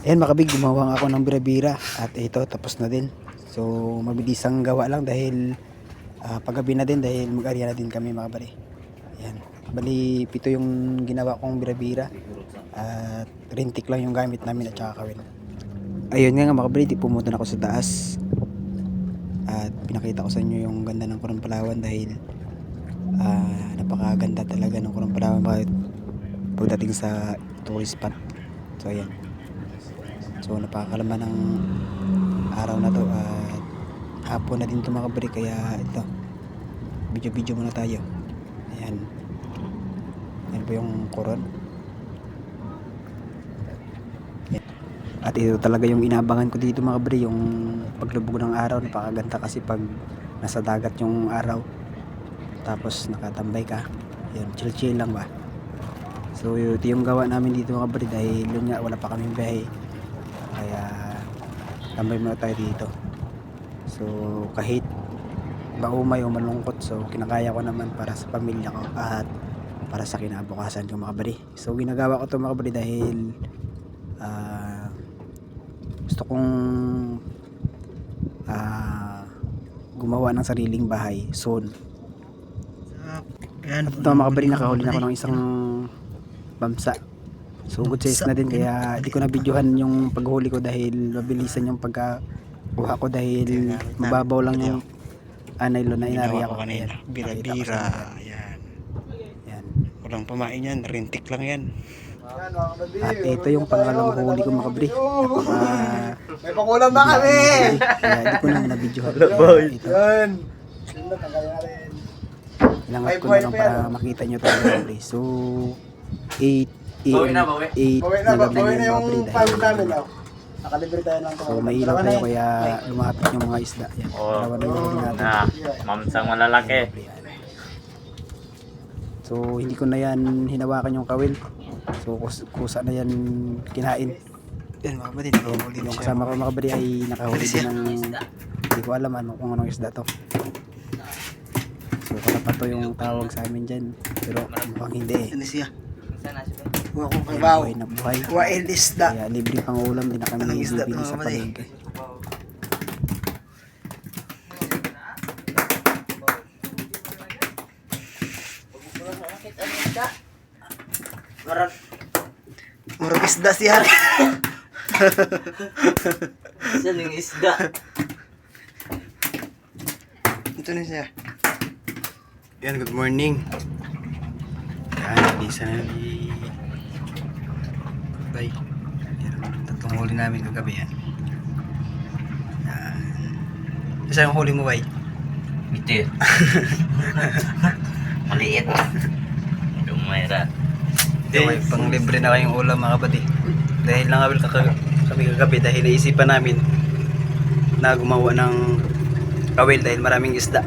Ayan mga kabig, gumawa ako ng bira-bira at ito tapos na din. So mabilisang gawa lang dahil ah, paggabi na din dahil mag-area na din kami mga bari. Ayan. Bali, pito yung ginawa kong bira-bira at rintik lang yung gamit namin at saka kawil. Ayun nga nga mga kabari, pumunta na ako sa taas at pinakita ko sa inyo yung ganda ng Kurang Palawan dahil ah, napakaganda talaga ng Kurang Palawan pagdating sa tourist spot. So ayan. So napakakalaman ng araw na to at hapon na din kabari kaya ito video video muna tayo. Ayan. Yan po yung koron. At ito talaga yung inaabangan ko dito mga yung paglubog ng araw napakaganda kasi pag nasa dagat yung araw tapos nakatambay ka yun chill chill lang ba so ito yung gawa namin dito mga kabari dahil yun nga wala pa kaming biyahe kaya tambay muna tayo dito. So kahit maumay o malungkot so kinakaya ko naman para sa pamilya ko at para sa kinabukasan ko mga so ginagawa ko to mga dahil ah, gusto kong ah, gumawa ng sariling bahay soon. Yan. ito mga kabari nakahuli na ako ng isang bamsa so good size na din kaya di ko na videohan yung paghuli ko dahil mabilisan yung pagkakuha ko dahil mababaw lang yung anaylo na inari ako kanina. Ayan, Bira-bira. ko sa- Yan. Yan. Walang pamain yan. Rintik lang yan. At ito yung pangalawang huli ko mga kabri. Napaka- May pakulam ba kami? Kaya di ko na na-videohan. Ito. Ilangat ko na lang para yan. makita nyo kabri. So, 8 Bawi na, bawi. 8 Bawi na, na bawi na yung palo namin. Oh. Nakalibre tayo ng so, may ilaw tayo kaya lumapit yung mga isda. Yan. Oo. Dalawa na yung huli natin. Na, mamsang malalaki. So, hindi ko na yan hinawakan yung kawil. So, kus- kusa na yan kinain. Yan mga kapatid. Nakahuli Yung na siya. kasama ko mga kabari ay nakahuli din ng hindi ko alam ano kung anong isda to. So kalapato yung tawag sa amin dyan. Pero mukhang hindi eh. Ano siya? Huwag kong kabaw. buhay na buhay. Wild isda. Kaya libre pang ulam din na kami bibili sa mga kapatid? palengke. Marag. Marag isda siya. Saan yung isda? Ito na siya. Yan, good morning. Yan, isa na ni... Bye. Yan, tatlong huli namin kagabi yan. Yan. Isa yung huli mo, Bay? Bitir. Maliit. Lumayra. Ito, may pang libre na kayong ulam mga kapatid. Dahil lang kami kaka- kami kagabi dahil naisipan namin na gumawa ng kawil dahil maraming isda.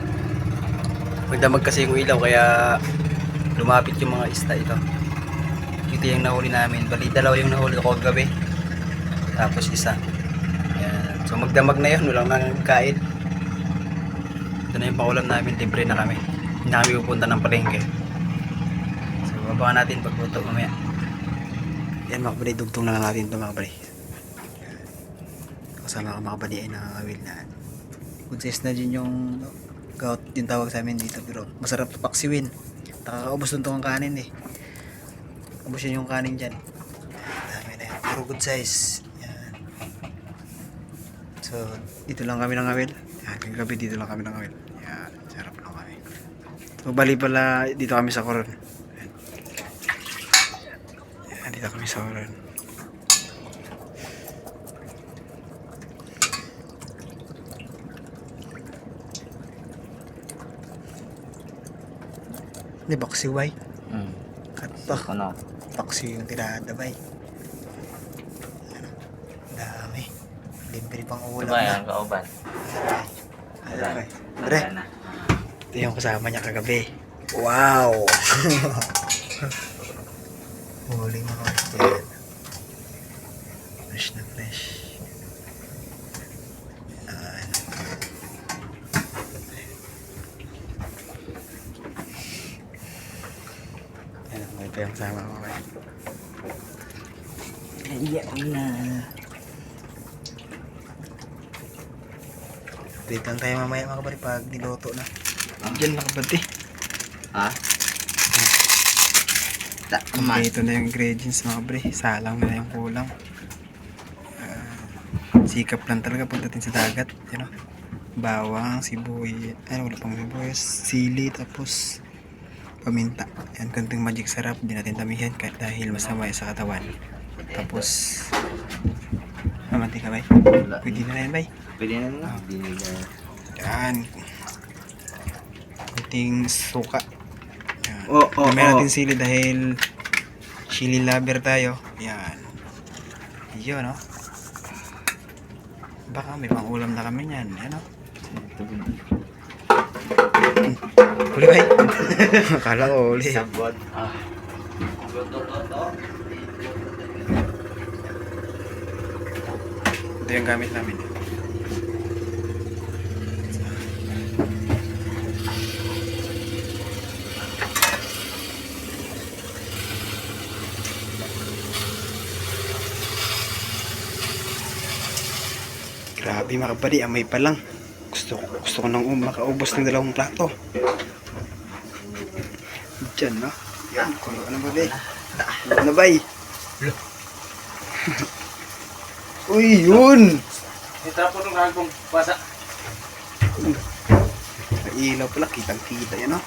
Magdamag kasi yung ilaw kaya lumapit yung mga isda ito. Ito yung nahuli namin. Bali, dalawa yung nahuli ko kagabi. Tapos isa. Ayan. So magdamag na yun. Walang nang kain. Ito na yung pangulam namin. Libre na kami. Hindi na kami pupunta ng palengke. So, abangan natin pagluto mamaya. Yan mga kabali, dugtong na lang natin ito mga kabali. Kasama ka mga kabali ay nakakawil na. Good na din yung gout yung tawag sa amin dito pero masarap ito paksiwin. Nakakaubos nito ang kanin eh. Ubos yun yung kanin dyan. Dami na yan. Puro good size. Yan. So, dito lang kami ng awil. Yan, kagabi dito lang kami ng awil. Yan, sarap lang kami. So, bali pala dito kami sa Coron. Yan, dito kami sa Coron. Di baksi way. Hmm. Kato. Ano? Baksi yung tinadabay. Ano? Dami. Libre pang ulam ba na. yung kauban? Ba? Pre, Wala na. ito yung kasama niya kagabi. Wow! Huling mga yan. Fresh na fresh. Yan. Yan, may pa yung kasama ko. Iya na. Wait lang tayo mamaya mga kabady pag niloto na. Diyan mga kabady. Ha? Ta, Okay, ito na yung ingredients mga kabady. Salang na yung kulang. Ah, sikap lang talaga pagdating sa dagat. You know? Bawang, sibuy, ano wala pang sibuyas, sili, tapos paminta. Yan, kunting magic sarap. Hindi natin tamihan kahit dahil masama sa katawan. Tapos, mamantika bay. Pwede na yan bay. Pwede na na. Hindi na. Yan. Kunting suka. Yan. Oo, oo, Mamaya oo. natin sili dahil chili lover tayo. Yan. Yun, no? Baka may pang ulam na kami niyan. Ano? Huli ba? Akala ko huli. Sabot. Ah. Ito yung gamit namin. Grabe mga kapatid, amay pa lang. Gusto, ko- gusto ko nang um, makaubos ng dalawang plato. Diyan, no? Yan, kulo ka na ba, bay? Kulo ka na, bay? Uy, yun! Ito po nung kagong basa. Ilaw pala, kitang-kita yan, no?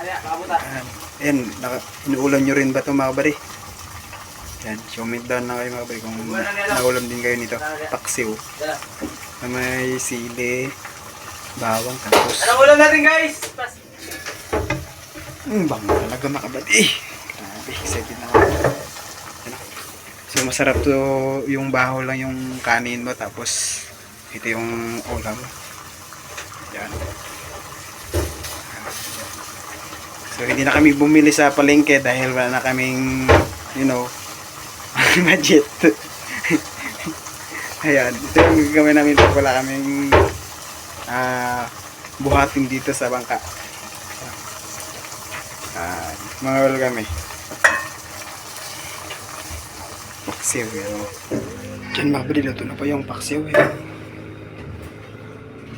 Ano, kabuta. Yan, yan naka, inuulam nyo rin ba ito mga kabari? Yan, comment down na kayo mga kabari kung naulam din kayo nito. Paksiw. Na may sili, bawang, tapos... Ano ulam natin guys? Mm, bang talaga mga kabari. Grabe, excited na ako. Yan, no? So masarap to yung baho lang yung kanin mo tapos ito yung ulam. Yan. So hindi na kami bumili sa palengke dahil wala na kaming you know budget. Ayan, ito yung gagawin namin pag wala kaming ah buhatin dito sa bangka. Ah, mawal kami. Paksiw yan. Diyan mga bali, luto na pa yung paksiw eh.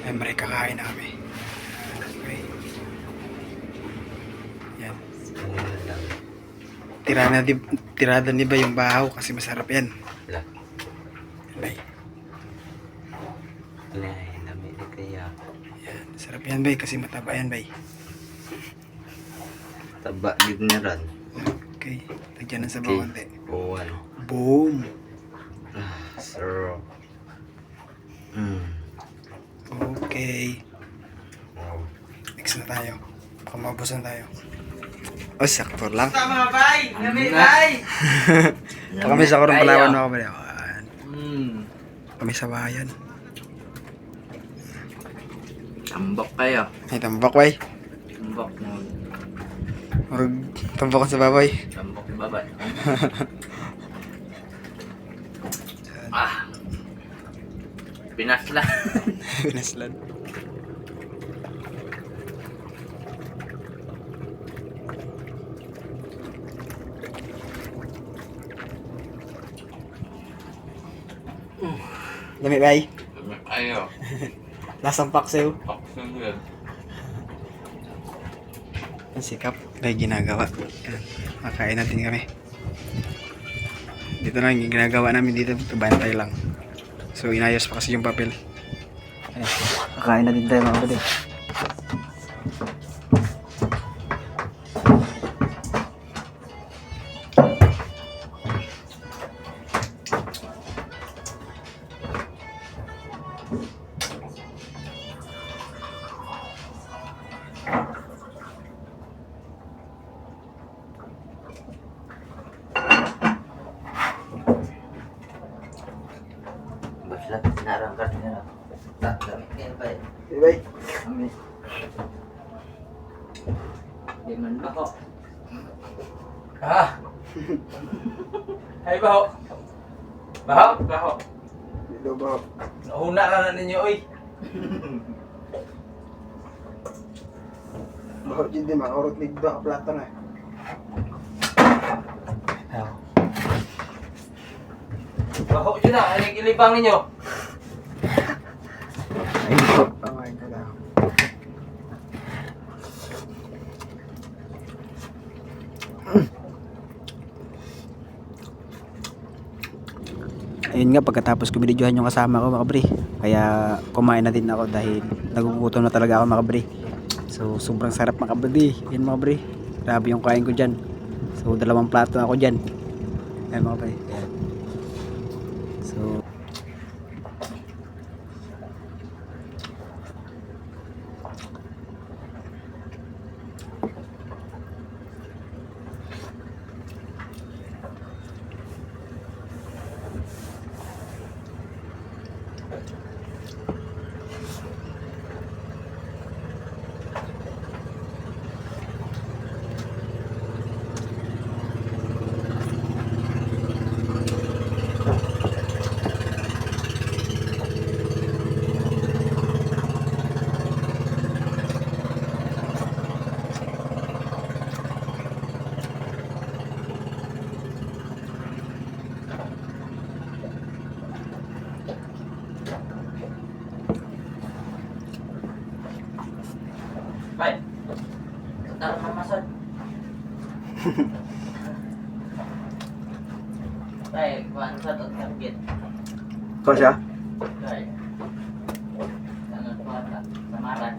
Ay, maray kakain na kami. Okay. Yan. Tirana di, tirada ni ba yung bahaw kasi masarap yan. Wala. Bay. Wala, dami na kaya. Yan. Sarap yan bay kasi mataba yan bay. Taba dito na ron. Okay. Lagyan ng sabaw konti. Oo, ano. Boom! Sir. Mm. Okay. Next na tayo. Baka mabusan tayo. O, sakto lang. Tama bay! Dami bay! Baka may sakurang palawan ako? Ayan. Mm. Kami sa bayan. Tambok kayo. Ay, tambak bay. Tambok mo. Murag tambakan sa babay. Tambok baba. ah. Pinasla. Pinaslan. Dami bay. Ayo. Lasang paksiw. Paksan yun. Ang sikap. May ginagawa. Yan. Makain natin kami. Dito na yung ginagawa namin dito. Bantay lang. So inayos pa kasi yung papel. Ayan. Kakain na din tayo mga kapatid. Kami. Di man ba ko? Ah! Ay baho! Baho! Baho! Dito ba? Nahuna na na ninyo oy! Baho dyan din, makurot ni Dua plato na. Baho siya na. Ano yung ilibang ninyo? Ayun lang. Ayun nga, pagkatapos ko yung kasama ko mga bre. Kaya kumain na din ako dahil nagugutom na talaga ako mga bre. So, sobrang sarap. Yan mga bre. Grabe yung kain ko dyan. So, dalawang plato ako dyan. Ayan mga bre. Ayan. So, Bay. Tara mamasad. Bay, kuhaan sa to target. ito siya. Bay. Ano kuhaan ka? Samaran.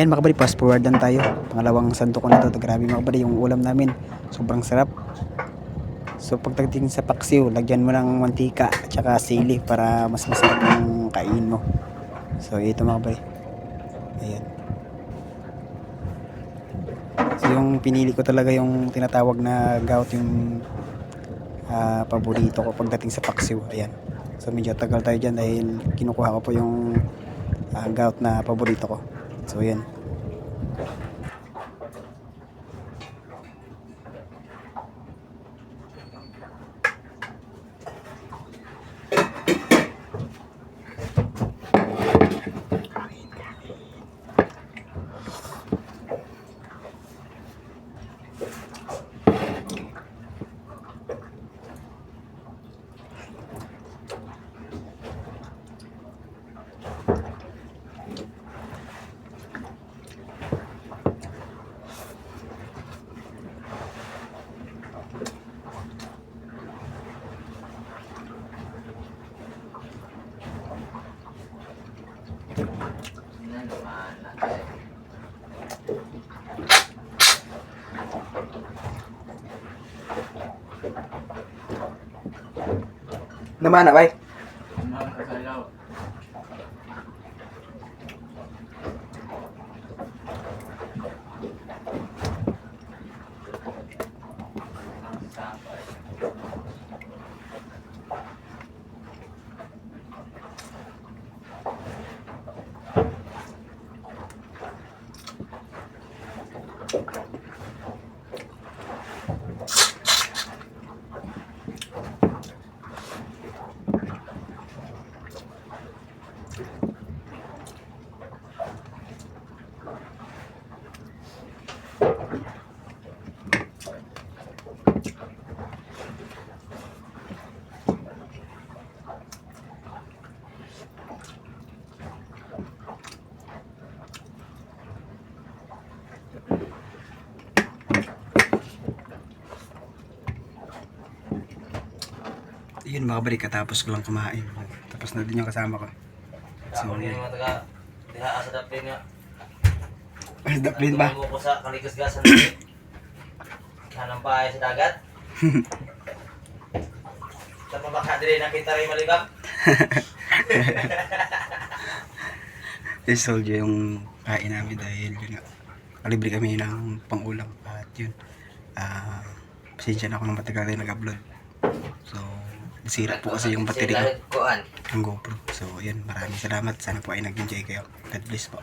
Ayan mga kabady, fast forward lang tayo. Pangalawang santo ko na to. Grabe mga kabady, yung ulam namin. Sobrang sarap. So pagdating sa paksiw, lagyan mo ng mantika at saka sili para mas masarap yung kain mo. So ito mga kabady. Ayan. So yung pinili ko talaga yung tinatawag na gout yung ah, paborito ko pagdating sa paksiw. Ayan. So medyo tagal tayo dyan dahil kinukuha ko po yung ah, gout na paborito ko. So yan. Naman natin. Naman na, bay. Ano ang kasalaw? Ang Yun mga kabady, katapos ko lang kumain. Tapos na din yung kasama ko. Din mga taga diha sa daplin nga. Daplin ba? Tumango ko sa kaligasgasan. Hanang bahay sa dagat. Sa pabaka diri nakita rin maligam. Si Soldier yung kain namin dahil yun nga, kalibre kami ng pangulam at yun, ah pasensya na ako nang matagal tayo nag-upload. So, Sira po kasi yung battery ko. Ang GoPro. So, yun. Maraming salamat. Sana po ay nag-enjoy kayo. God bless po.